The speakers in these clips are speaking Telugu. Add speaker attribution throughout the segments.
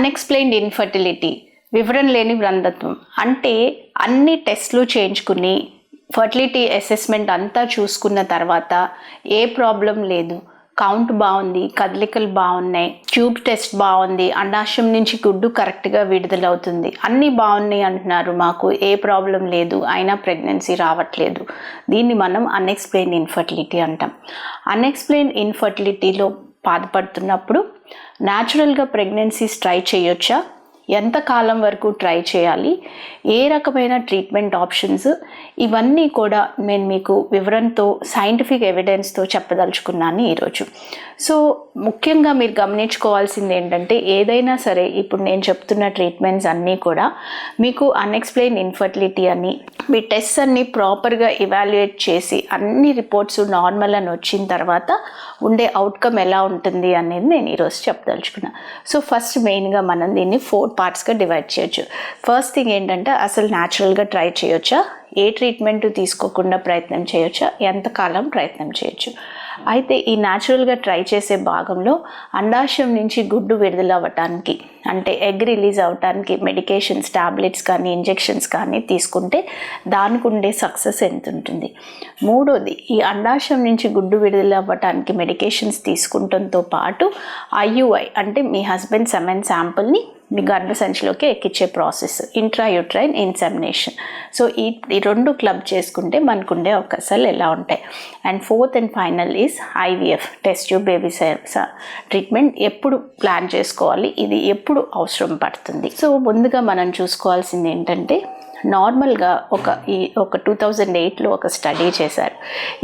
Speaker 1: అన్ఎక్స్ప్లెయిన్డ్ ఇన్ఫర్టిలిటీ వివరణ లేని వ్రంధత్వం అంటే అన్ని టెస్ట్లు చేయించుకుని ఫర్టిలిటీ అసెస్మెంట్ అంతా చూసుకున్న తర్వాత ఏ ప్రాబ్లం లేదు. కౌంట్ బాగుంది కదలికలు బాగున్నాయి ట్యూబ్ టెస్ట్ బాగుంది అండాశయం నుంచి గుడ్డు కరెక్ట్గా విడుదలవుతుంది. అన్నీ బాగున్నాయి అంటున్నారు మాకు ఏ ప్రాబ్లం లేదు అయినా ప్రెగ్నెన్సీ రావట్లేదు. దీన్ని మనం అన్ఎక్స్ప్లెయిన్ ఇన్ఫర్టిలిటీ అంటాం. అన్ఎక్స్ప్లెయిన్ ఇన్ఫర్టిలిటీలో బాధపడుతున్నప్పుడు న్యాచురల్గా ప్రెగ్నెన్సీస్ ట్రై చేయొచ్చా? ఎంత కాలం వరకు ట్రై చేయాలి ఏ రకమైన ట్రీట్మెంట్ ఆప్షన్స్ ఇవన్నీ కూడా నేను మీకు వివరంతో సైంటిఫిక్ ఎవిడెన్స్తో చెప్పదలుచుకున్నాను ఈరోజు. సో ముఖ్యంగా మీరు గమనించుకోవాల్సింది ఏంటంటే ఏదైనా సరే ఇప్పుడు నేను చెప్తున్న ట్రీట్మెంట్స్ అన్నీ కూడా మీకు అన్ఎక్స్ప్లెయిన్ ఇన్ఫర్టిలిటీ అని మీ టెస్ట్ అన్ని ప్రాపర్గా ఇవాల్యుయేట్ చేసి అన్ని రిపోర్ట్స్ నార్మల్ అని వచ్చిన తర్వాత ఉండే అవుట్కమ్ ఎలా ఉంటుంది అనేది నేను ఈరోజు చెప్పదలుచుకున్నాను సో ఫస్ట్ మెయిన్గా మనం దీన్ని ఫోర్ పార్ట్స్గా డివైడ్ చేయొచ్చు. ఫస్ట్ థింగ్ ఏంటంటే అసలు న్యాచురల్గా ట్రై చేయొచ్చా? ఏ ట్రీట్మెంట్ తీసుకోకుండా ప్రయత్నం చేయొచ్చా? ఎంతకాలం ప్రయత్నం చేయొచ్చు? అయితే ఈ న్యాచురల్గా ట్రై చేసే భాగంలో అండాశయం నుంచి గుడ్డు విడుదల అవ్వటానికి అంటే ఎగ్ రిలీజ్ అవ్వటానికి మెడికేషన్స్ టాబ్లెట్స్ కానీ ఇంజెక్షన్స్ కానీ తీసుకుంటే దానికి ఉండే సక్సెస్ ఎంత ఉంటుంది? మూడోది ఈ అండాశయం నుంచి గుడ్డు విడుదల అవ్వటానికి మెడికేషన్స్ తీసుకుంటంతో పాటు ఐయుఐ అంటే మీ హస్బెండ్ సెమెన్ శాంపుల్ని మీ గర్భసంచిలోకి ఎక్కించే ప్రాసెస్ ఇంట్రాయూట్రైన్ ఇన్సెమినేషన్. సో ఈ ఈ రెండు క్లబ్ చేసుకుంటే మనకుండే అవకాశాలు ఎలా ఉంటాయి? And fourth and final is IVF test tube baby treatment ఎప్పుడు ప్లాన్ చేసుకోవాలి? ఇది ఎప్పుడు అవసరం పడుతుంది. సో ముందుగా మనం చూసుకోవాల్సింది ఏంటంటే నార్మల్గా ఒక ఈ ఒక టూ థౌజండ్ ఎయిట్లో ఒక స్టడీ చేశారు.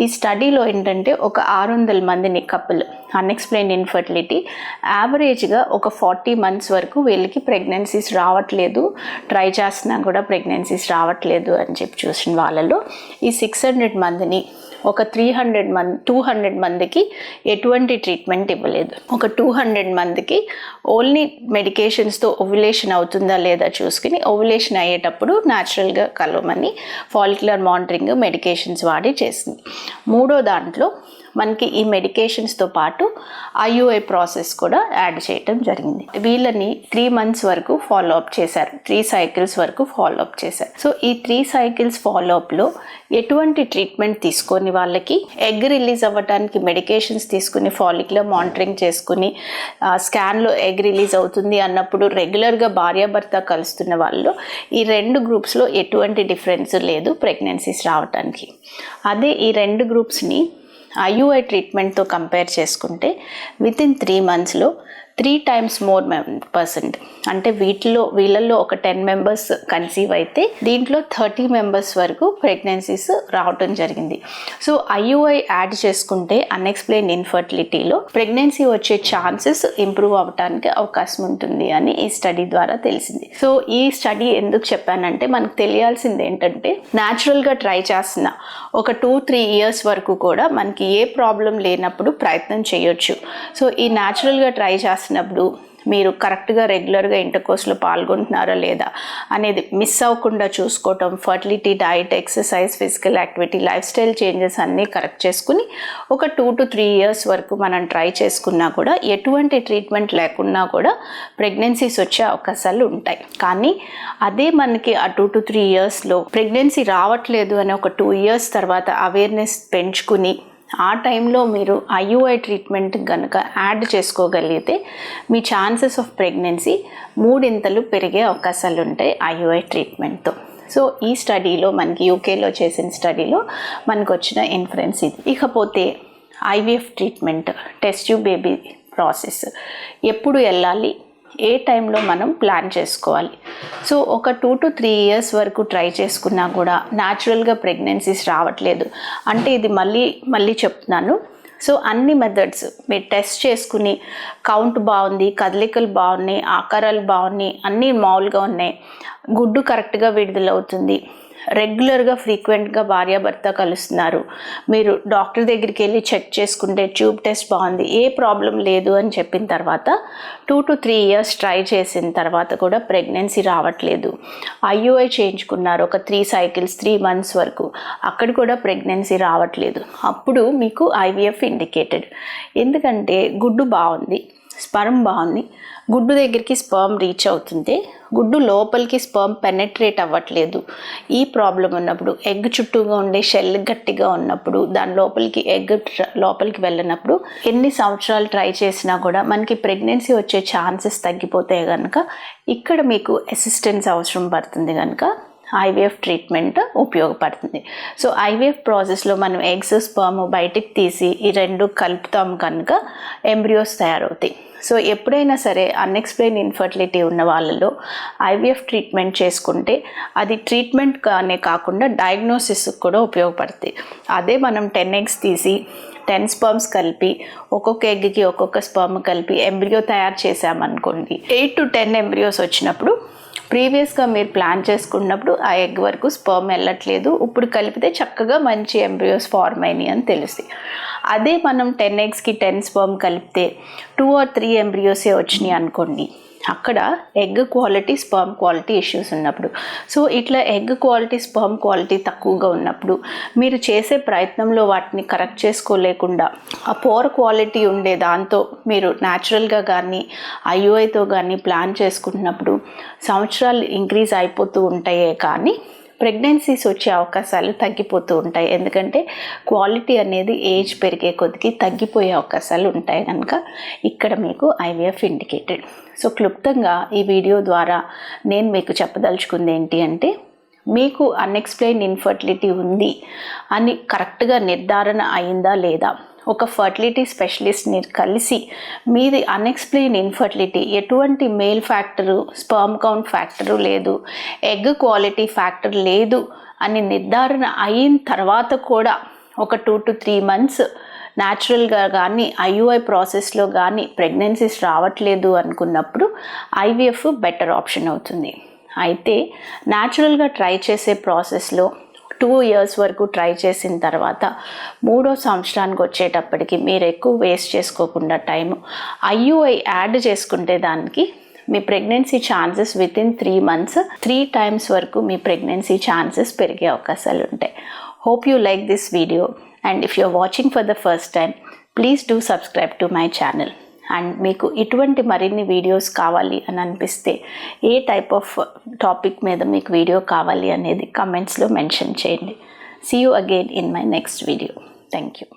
Speaker 1: ఈ స్టడీలో ఏంటంటే ఒక ఆరు వందల మందిని కపుల్ అన్ఎక్స్ప్లెయిన్ ఇన్ఫర్టిలిటీ యావరేజ్గా ఒక ఫార్టీ మంత్స్ వరకు వీళ్ళకి ప్రెగ్నెన్సీస్ రావట్లేదు ట్రై చేస్తున్నా కూడా ప్రెగ్నెన్సీస్ రావట్లేదు అని చెప్పి చూసిన వాళ్ళలో ఈ సిక్స్ హండ్రెడ్ మందిని ఒక త్రీ హండ్రెడ్ మంది టూ హండ్రెడ్ మందికి ఎటువంటి ట్రీట్మెంట్ ఇవ్వలేదు. ఒక టూ హండ్రెడ్ మందికి ఓన్లీ మెడికేషన్స్తో ఓవ్యులేషన్ అవుతుందా లేదా చూసుకుని ఓవ్యులేషన్ అయ్యేటప్పుడు న్యాచురల్గా కలవమని ఫాలిక్యులర్ మానిటరింగ్ మెడికేషన్స్ వాడి చేసింది. మూడో దాంట్లో మనకి ఈ మెడికేషన్స్తో పాటు ఐయుఐ ప్రాసెస్ కూడా యాడ్ చేయటం జరిగింది. వీళ్ళని త్రీ మంత్స్ వరకు ఫాలో అప్ చేశారు. త్రీ సైకిల్స్ వరకు ఫాలో అప్ చేశారు. సో ఈ త్రీ సైకిల్స్ ఫాలో అప్లో ఎటువంటి ట్రీట్మెంట్ తీసుకొని వాళ్ళకి ఎగ్ రిలీజ్ అవ్వడానికి మెడికేషన్స్ తీసుకుని ఫాలిక్యులర్ మానిటరింగ్ చేసుకుని స్కాన్లో ఎగ్ రిలీజ్ అవుతుంది అన్నప్పుడు రెగ్యులర్గా భార్యాభర్త కలుస్తున్న వాళ్ళు ఈ రెండు గ్రూప్స్లో ఎటువంటి డిఫరెన్స్ లేదు ప్రెగ్నెన్సీస్ రావడానికి అదే ఈ రెండు గ్రూప్స్ని ఐయుఐ ట్రీట్మెంట్తో కంపేర్ చేసుకుంటే విత్ ఇన్ త్రీ మంత్స్లో త్రీ టైమ్స్ మోర్ పర్సెంట్ అంటే వీటిలో వీళ్ళల్లో ఒక టెన్ మెంబర్స్ కన్సీవ్ అయితే దీంట్లో థర్టీ మెంబర్స్ వరకు ప్రెగ్నెన్సీస్ రావటం జరిగింది. సో ఐయుఐ యాడ్ చేసుకుంటే అన్ఎక్స్ప్లెయిన్ ఇన్ఫర్టిలిటీలో ప్రెగ్నెన్సీ వచ్చే ఛాన్సెస్ ఇంప్రూవ్ అవ్వడానికి అవకాశం ఉంటుంది అని ఈ స్టడీ ద్వారా తెలిసింది. సో ఈ స్టడీ ఎందుకు చెప్పానంటే మనకు తెలియాల్సింది ఏంటంటే న్యాచురల్గా ట్రై చేస్తున్న ఒక టూ త్రీ ఇయర్స్ వరకు కూడా మనకి ఏ ప్రాబ్లం లేనప్పుడు ప్రయత్నం చేయొచ్చు. సో ఈ న్యాచురల్గా ట్రై రాసినప్పుడు మీరు కరెక్ట్గా రెగ్యులర్గా ఇంటర్కోర్స్లో పాల్గొంటున్నారా లేదా అనేది మిస్ అవ్వకుండా చూసుకోవటం fertility diet exercise physical activity lifestyle changes అన్నీ కరెక్ట్ చేసుకుని ఒక టూ టు త్రీ ఇయర్స్ వరకు మనం ట్రై చేసుకున్నా కూడా ఎటువంటి ట్రీట్మెంట్ లేకున్నా కూడా ప్రెగ్నెన్సీస్ వచ్చే అవకాశాలు ఉంటాయి. కానీ అదే మనకి ఆ టూ టు త్రీ ఇయర్స్లో ప్రెగ్నెన్సీ రావట్లేదు అని ఒక టూ ఇయర్స్ తర్వాత అవేర్నెస్ పెంచుకుని ఆ టైంలో మీరు ఐయుఐ ట్రీట్మెంట్ కనుక యాడ్ చేసుకోగలిగితే మీ ఛాన్సెస్ ఆఫ్ ప్రెగ్నెన్సీ మూడింతలు పెరిగే అవకాశాలు ఉంటాయి ఐయుఐ ట్రీట్మెంట్తో. సో ఈ స్టడీలో మనకి యూకేలో చేసిన స్టడీలో మనకు వచ్చిన ఇన్ఫరెన్స్ ఇది. ఇకపోతే IVF treatment test baby process ఎప్పుడు వెళ్ళాలి ఏ టైంలో మనం ప్లాన్ చేసుకోవాలి. సో ఒక టూ టు త్రీ ఇయర్స్ వరకు ట్రై చేసుకున్నా కూడా న్యాచురల్గా ప్రెగ్నెన్సీస్ రావట్లేదు. అంటే ఇది మళ్ళీ మళ్ళీ చెప్తున్నాను. సో అన్ని మెథడ్స్ మీరు టెస్ట్ చేసుకుని కౌంట్ బాగుంది కదలికలు బాగున్నాయి ఆకారాలు బాగున్నాయి అన్నీ మామూలుగా ఉన్నాయి. గుడ్డు కరెక్ట్గా విడుదలవుతుంది. రెగ్యులర్గా ఫ్రీక్వెంట్గా భార్యాభర్త కలుస్తున్నారు. మీరు డాక్టర్ దగ్గరికి వెళ్ళి చెక్ చేసుకుంటే ట్యూబ్ టెస్ట్ బాగుంది ఏ ప్రాబ్లం లేదు అని చెప్పిన తర్వాత two to three years try చేసిన తర్వాత కూడా ప్రెగ్నెన్సీ రావట్లేదు. ఐయుఐ చేయించుకున్నారు ఒక త్రీ సైకిల్స్ త్రీ మంత్స్ వరకు. అక్కడ కూడా ప్రెగ్నెన్సీ రావట్లేదు. అప్పుడు మీకు ఐవీఎఫ్ ఇండికేటెడ్. ఎందుకంటే గుడ్డు బాగుంది. స్పర్మ్ బాగుంది. గుడ్డు దగ్గరికి స్పర్మ్ రీచ్ అవుతుంది. గుడ్డు లోపలికి స్పర్మ్ పెనెట్రేట్ అవ్వట్లేదు. ఈ ప్రాబ్లం ఉన్నప్పుడు ఎగ్ చుట్టూగా ఉండే షెల్ గట్టిగా ఉన్నప్పుడు దాని లోపలికి ఎగ్ లోపలికి వెళ్ళినప్పుడు ఎన్ని సంవత్సరాలు ట్రై చేసినా కూడా మనకి ప్రెగ్నెన్సీ వచ్చే ఛాన్సెస్ తగ్గిపోతాయి కనుక ఇక్కడ మీకు అసిస్టెన్స్ అవసరం పడుతుంది కనుక ఐవీఎఫ్ ట్రీట్మెంట్ ఉపయోగపడుతుంది. సో ఐవీఎఫ్ ప్రాసెస్లో మనం ఎగ్స్ స్పర్మ్ బయటికి తీసి ఈ రెండు కలుపుతాం కనుక ఎంబ్రియోస్ తయారవుతాయి. సో ఎప్పుడైనా సరే అన్ఎక్స్ప్లెయిన్ ఇన్ఫర్టిలిటీ ఉన్న వాళ్ళలో ఐవీఎఫ్ ట్రీట్మెంట్ చేసుకుంటే అది ట్రీట్మెంట్ కానే కాకుండా డయాగ్నోసిస్ కూడా ఉపయోగపడుతుంది అదే మనం టెన్ ఎగ్స్ తీసి టెన్ స్పర్మ్స్ కలిపి ఒక్కొక్క ఎగ్కి ఒక్కొక్క స్పర్మ్ కలిపి ఎంబ్రియో తయారు చేసామనుకోండి ఎయిట్ టు టెన్ ఎంబ్రియోస్ వచ్చినప్పుడు ప్రీవియస్గా మీరు ప్లాన్ చేసుకున్నప్పుడు ఆ ఎగ్ వరకు స్పర్మ్ వెళ్ళట్లేదు. ఇప్పుడు కలిపితే చక్కగా మంచి ఎంబ్రియోస్ ఫార్మ్ అయినాయి అని తెలుస్తుంది అదే మనం టెన్ ఎగ్స్కి టెన్ స్పర్మ్ కలిపితే టూ ఆర్ త్రీ ఎంబ్రియోసే వచ్చినాయి అనుకోండి అక్కడ egg quality sperm quality issues ఉన్నప్పుడు. సో ఇట్లా ఎగ్ క్వాలిటీ స్పర్మ్ క్వాలిటీ తక్కువగా ఉన్నప్పుడు మీరు చేసే ప్రయత్నంలో వాటిని కరెక్ట్ చేసుకోలేకుండా ఆ పోర్ క్వాలిటీ ఉండే దాంతో మీరు న్యాచురల్గా కానీ ఐయుఐతో కానీ ప్లాన్ చేసుకుంటున్నప్పుడు సంవత్సరాలు ఇంక్రీజ్ అయిపోతూ ఉంటాయే కానీ ప్రెగ్నెన్సీస్ వచ్చే అవకాశాలు తగ్గిపోతూ ఉంటాయి. ఎందుకంటే క్వాలిటీ అనేది ఏజ్ పెరిగే కొద్దికి తగ్గిపోయే అవకాశాలు ఉంటాయి కనుక ఇక్కడ మీకు ఐవీఎఫ్ ఇండికేటెడ్. సో క్లుప్తంగా ఈ వీడియో ద్వారా నేను మీకు చెప్పదలుచుకుంది ఏంటి అంటే మీకు అన్ఎక్స్ప్లెయిన్ ఇన్ఫర్టిలిటీ ఉంది అని కరెక్ట్గా నిర్ధారణ అయిందా లేదా? ఒక ఫర్టిలిటీ స్పెషలిస్ట్ని కలిసి మీది అన్ఎక్స్ప్లెయిన్ ఇన్ఫర్టిలిటీ ఎటువంటి male factor sperm count factor లేదు ఎగ్ క్వాలిటీ ఫ్యాక్టర్ లేదు అని నిర్ధారణ అయిన తర్వాత కూడా ఒక టూ టు త్రీ మంత్స్ న్యాచురల్గా కానీ ఐయుఐ ప్రాసెస్లో కానీ ప్రెగ్నెన్సీస్ రావట్లేదు అనుకున్నప్పుడు ఐవీఎఫ్ బెటర్ ఆప్షన్ అవుతుంది. అయితే న్యాచురల్గా ట్రై చేసే ప్రాసెస్లో టూ ఇయర్స్ వరకు ట్రై చేసిన తర్వాత మూడో సంవత్సరానికి వచ్చేటప్పటికి మీరు ఎక్కువ వేస్ట్ చేసుకోకుండా టైం ఐయుఐ యాడ్ చేసుకుంటే దానికి మీ pregnancy chances within three months three times వరకు మీ ప్రెగ్నెన్సీ ఛాన్సెస్ పెరిగే అవకాశాలు ఉంటాయి. Hope you like this video and if you're watching for the first time please do subscribe to my channel and మీకు ఇటువంటి మరిన్ని వీడియోస్ కావాలి అని అనిపిస్తే ఏ టైప్ ఆఫ్ టాపిక్ మీద మీకు వీడియో కావాలి అనేది కమెంట్స్లో మెన్షన్ చేయండి. See you again in my next video thank you